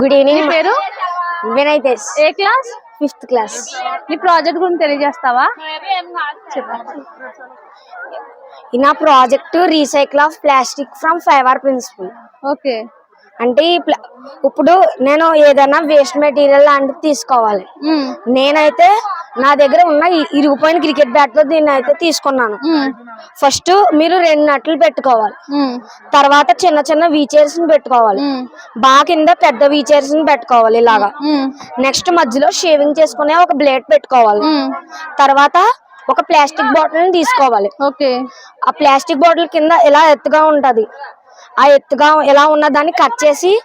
Good evening పేరు? వినయ్ ఏ class? Fifth class నీ ప్రాజెక్ట్ గురించి తెలియజేస్తావా? చెప్పు. నా project recycle of plastic from fibre principle okay. అంటే ఇప్పుడు నేను ఏదైనా వేస్ట్ మెటీరియల్ లాంటిది తీసుకోవాలి. నేనైతే నా దగ్గర ఉన్న ఈ ఇరిగిపోయిన క్రికెట్ బ్యాట్తో దీన్ని అయితే తీసుకున్నాను. ఫస్ట్ మీరు రెండు నట్లు పెట్టుకోవాలి. తర్వాత చిన్న చిన్న వీచర్స్ పెట్టుకోవాలి. బాగా కింద పెద్ద వీచర్స్ పెట్టుకోవాలి ఇలాగా. నెక్స్ట్ మధ్యలో షేవింగ్ చేసుకునే ఒక బ్లేడ్ పెట్టుకోవాలి. తర్వాత ఒక ప్లాస్టిక్ బాటిల్ని తీసుకోవాలి. ఓకే. ఆ ప్లాస్టిక్ బాటిల్ కింద ఇలా ఎత్తుగా ఉంటది? ఆ ఎత్తుగా ఎలా ఉన్న దాన్ని కట్ చేసి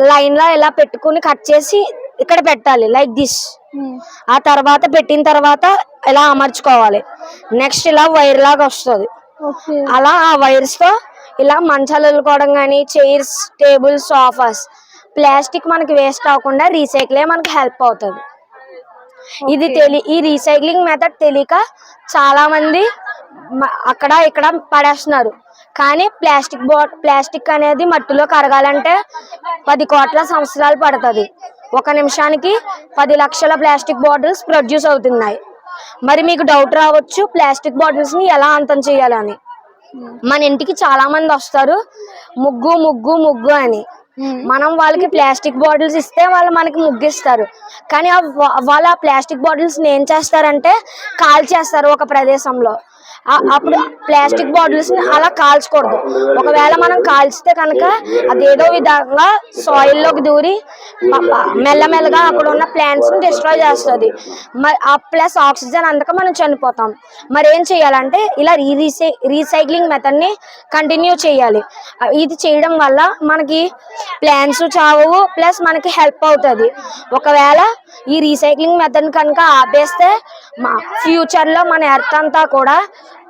లైన్లో ఇలా పెట్టుకుని కట్ చేసి ఇక్కడ పెట్టాలి లైక్ దిస్ ఉమ్, ఆ తర్వాత పెట్టిన తర్వాత ఇలా అమర్చుకోవాలి. నెక్స్ట్ ఇలా వైర్ లాగా వస్తుంది. అలా ఆ వైర్స్తో ఇలా మంచాలు వెళ్ళుకోవడం కానీ చైర్స్ టేబుల్స్ సోఫాస్ ప్లాస్టిక్ మనకి వేస్ట్ అవ్వకుండా రీసైకిలే మనకి హెల్ప్ అవుతుంది. ఇది తెలి ఈ రీసైక్లింగ్ మెథడ్ తెలియక చాలా మంది అక్కడ ఇక్కడ పడేస్తున్నారు. కానీ ప్లాస్టిక్ బా ప్లాస్టిక్ అనేది మట్టిలో కరగాలంటే పది కోట్ల సంవత్సరాలు పడుతుంది. ఒక నిమిషానికి పది లక్షల ప్లాస్టిక్ బాటిల్స్ ప్రొడ్యూస్ అవుతున్నాయి. మరి మీకు డౌట్ రావచ్చు ప్లాస్టిక్ బాటిల్స్ని ఎలా అంతం చేయాలని. మన ఇంటికి చాలా మంది వస్తారు ముగ్గు ముగ్గు ముగ్గు అని. మనం వాళ్ళకి ప్లాస్టిక్ బాటిల్స్ ఇస్తే వాళ్ళు మనకి ముగ్గిస్తారు. కానీ వాళ్ళు ఆ ప్లాస్టిక్ బాటిల్స్ని ఏం చేస్తారంటే కాల్ చేస్తారు ఒక ప్రదేశంలో. అప్పుడు ప్లాస్టిక్ బాటిల్స్ అలా కాల్చకూడదు. ఒకవేళ మనం కాల్చితే కనుక అదేదో విధంగా సాయిల్లోకి దూరి మెల్లమెల్లగా అక్కడ ఉన్న ప్లాంట్స్ డిస్ట్రాయ్ చేస్తుంది. మరి ఆ ప్లస్ ఆక్సిజన్ అందక మనం చనిపోతాం. మరి ఏం చేయాలంటే ఇలా రీసై రీసైక్లింగ్ మెథడ్ని కంటిన్యూ చేయాలి. ఇది చేయడం వల్ల మనకి ప్లాంట్స్ చావవు ప్లస్ మనకి హెల్ప్ అవుతుంది. ఒకవేళ ఈ రీసైక్లింగ్ మెథడ్ కనుక ఆపేస్తే మా ఫ్యూచర్లో మన ఎర్త్ అంతా కూడా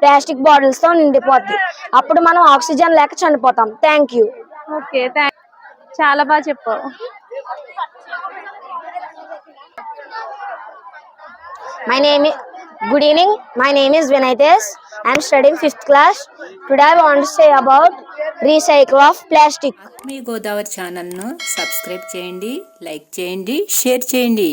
ప్లాస్టిక్ బాటిల్స్తో నిండిపోద్ది. అప్పుడు మనం ఆక్సిజన్ లేక చనిపోతాం. థ్యాంక్ యూ ఓకే థ్యాంక్ చాలా బాగా చెప్పావు. Name is good evening my name is వినైతేస్ I'm studying fifth class today I want say about recycle of plastic మీ గోదావరి ఛానల్ను సబ్స్క్రైబ్ చేయండి లైక్ చేయండి షేర్ చేయండి.